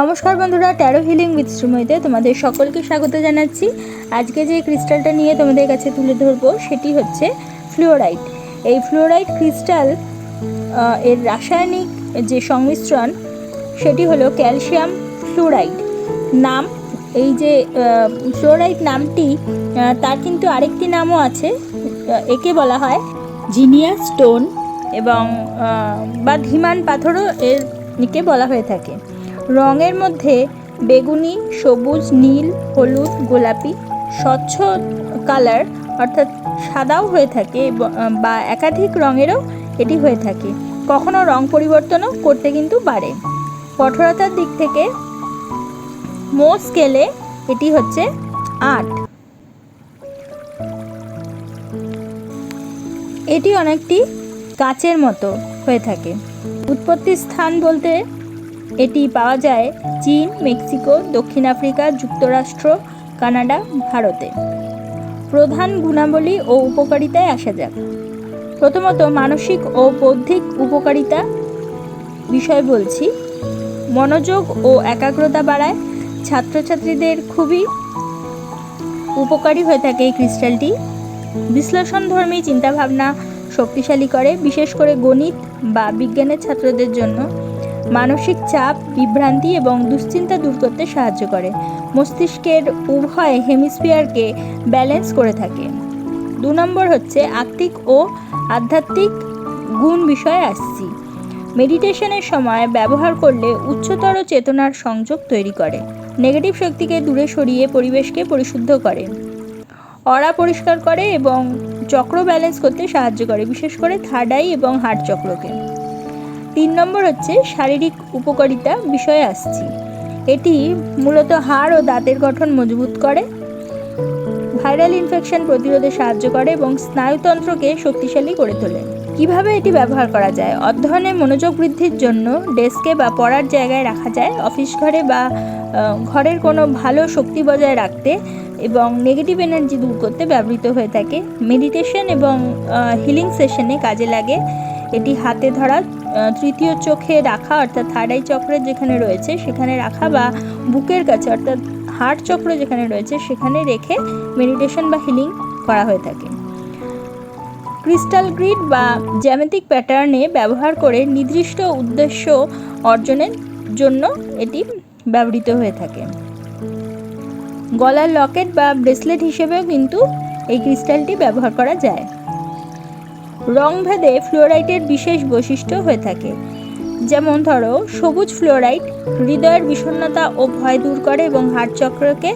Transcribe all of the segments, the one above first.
নমস্কার বন্ধুরা taro healing with শ্রীময়ীতে তোমাদের সকলকে স্বাগত জানাচ্ছি। আজকে যে ক্রিস্টালটা নিয়ে তোমাদের কাছে তুলে ধরবো, সেটি হচ্ছে ফ্লুওরাইট এই ফ্লুওরাইট ক্রিস্টাল এর রাসায়নিক যে সংমিশ্রণ, সেটি হলো ক্যালসিয়াম ফ্লুরাইড নাম, এই যে ফ্লোরাইড নামটি তার কিন্তু আরেকটি নামও আছে একে বলা হয় জিনিয়া স্টোন এবং বা ধীমান পাথরও এর নিকে বলা হয়ে থাকে। রঙের মধ্যে বেগুনি, সবুজ, নীল, হলুদ, গোলাপি, স্বচ্ছ কালার অর্থাৎ সাদাও হয়ে থাকে বা একাধিক রঙেরও এটি হয়ে থাকে। কখনো রং পরিবর্তনও করতে কিন্তু পারে। কঠোরতার দিক থেকে মো স্কেলে এটি হচ্ছে আট। এটি অনেকটি কাচের মতো হয়ে থাকে। উৎপত্তি স্থান বলতে এটি পাওয়া যায় চীন, মেক্সিকো, দক্ষিণ আফ্রিকা, যুক্তরাষ্ট্র, কানাডা, ভারতে। প্রধান গুণাবলী ও উপকারিতায় আসা যাক। প্রথমত মানসিক ও বৌদ্ধিক উপকারিতা বিষয় বলছি। মনোযোগ ও একাগ্রতা বাড়ায় ছাত্রছাত্রীদের খুবই উপকারী হয়ে থাকে এই ক্রিস্টালটি। বিশ্লেষণধর্মী চিন্তাভাবনা শক্তিশালী করে, বিশেষ করে গণিত বা বিজ্ঞানের ছাত্রদের জন্য। মানসিক চাপ, বিভ্রান্তি এবং দুশ্চিন্তা দূর করতে সাহায্য করে। মস্তিষ্কের উভয় হেমিস্ফিয়ারকে ব্যালেন্স করে থাকে। দু নম্বর হচ্ছে আত্মিক ও আধ্যাত্মিক গুণ বিষয়ে আসছি। মেডিটেশনের সময় ব্যবহার করলে উচ্চতর চেতনার সংযোগ তৈরি করে। নেগেটিভ শক্তিকে দূরে সরিয়ে পরিবেশকে পরিশুদ্ধ করে। অরা পরিষ্কার করে এবং চক্র ব্যালেন্স করতে সাহায্য করে, বিশেষ করে থার্ড আই এবং হার্ট চক্রকে। নম্বর হচ্ছে শারীরিক উপকারিতা বিষয়ে আসছি। এটি মূলত হাড় ও দাঁতের গঠন মজবুত করে, ভাইরাল ইনফেকশন প্রতিরোধে সাহায্য করে এবং স্নায়ুতন্ত্রকে শক্তিশালী করে তোলে। কীভাবে এটি ব্যবহার করা যায়? অধ্যয়নে মনোযোগ বৃদ্ধির জন্য ডেস্কে বা পড়ার জায়গায় রাখা যায়। অফিস ঘরে বা ঘরের কোনো ভালো শক্তি বজায় রাখতে এবং নেগেটিভ এনার্জি দূর করতে ব্যবহৃত হয়ে থাকে। মেডিটেশন এবং হিলিং সেশনে কাজে লাগে। এটি হাতে ধরা তৃতীয় চোখে রাখা, অর্থাৎ থার্ড আই চক্রের যেখানে রয়েছে সেখানে রাখা বা বুকের কাছে, অর্থাৎ হার্ট চক্র যেখানে রয়েছে সেখানে রেখে মেডিটেশন বা হিলিং করা হয়ে থাকে। ক্রিস্টাল গ্রিড বা জ্যামিতিক প্যাটার্নে ব্যবহার করে নির্দিষ্ট উদ্দেশ্য অর্জনের জন্য এটি ব্যবহৃত হয়ে থাকে। গলার লকেট বা ব্রেসলেট হিসেবেও কিন্তু এই ক্রিস্টালটি ব্যবহার করা যায়। রংভেদে ফ্লোরাইটের বিশেষ বৈশিষ্ট্য হয়ে থাকে। যেমন ধরো, সবুজ ফ্লোরাইট হৃদয়ের বিষণ্ণতা ও ভয় দূর করে এবং হার্ট চক্রকে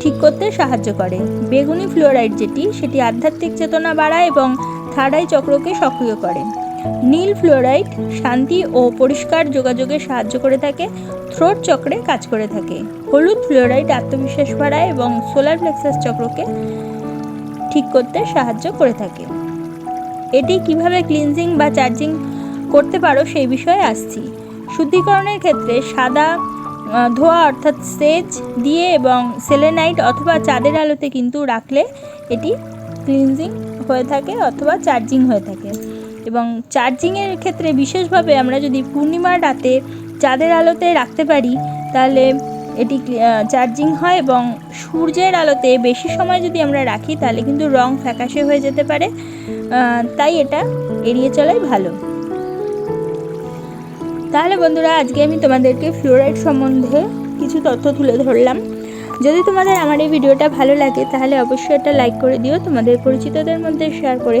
ঠিক করতে সাহায্য করে। বেগুনি ফ্লোরাইড যেটি, সেটি আধ্যাত্মিক চেতনা বাড়ায় এবং থার্ডাই চক্রকে সক্রিয় করে। নীল ফ্লোরাইড শান্তি ও পরিষ্কার যোগাযোগে সাহায্য করে থাকে, থ্রোট চক্রে কাজ করে থাকে। হলুদ ফ্লোরাইড আত্মবিশ্বাস বাড়ায় এবং সোলার প্লেক্সাস চক্রকে ঠিক করতে সাহায্য করে থাকে। এটি কীভাবে ক্লিনজিং বা চার্জিং করতে পারো সেই বিষয়ে আসছি। শুদ্ধিকরণের ক্ষেত্রে সাদা ধোয়া অর্থাৎ সেচ দিয়ে এবং সেলেনাইট অথবা চাঁদের আলোতে কিন্তু রাখলে এটি ক্লিনজিং হয়ে থাকে অথবা চার্জিং হয়ে থাকে। এবং চার্জিংয়ের ক্ষেত্রে বিশেষভাবে আমরা যদি পূর্ণিমার রাতে চাঁদের আলোতে রাখতে পারি, তাহলে এটি চার্জিং হয় এবং সূর্যের আলোতে বেশি সময় যদি আমরা রাখি, তাহলে কিন্তু রং ফ্যাকাশে হয়ে যেতে পারে। তাই এটা এড়িয়ে চলাই ভালো। তাহলে বন্ধুরা, আজকে আমি তোমাদেরকে ফ্লোরাইড সম্বন্ধে কিছু তথ্য তুলে ধরলাম। যদি তোমাদের আমার এই ভিডিওটা ভালো লাগে, তাহলে অবশ্যই একটা লাইক করে দিও। তোমাদের পরিচিতদের মধ্যে শেয়ার করে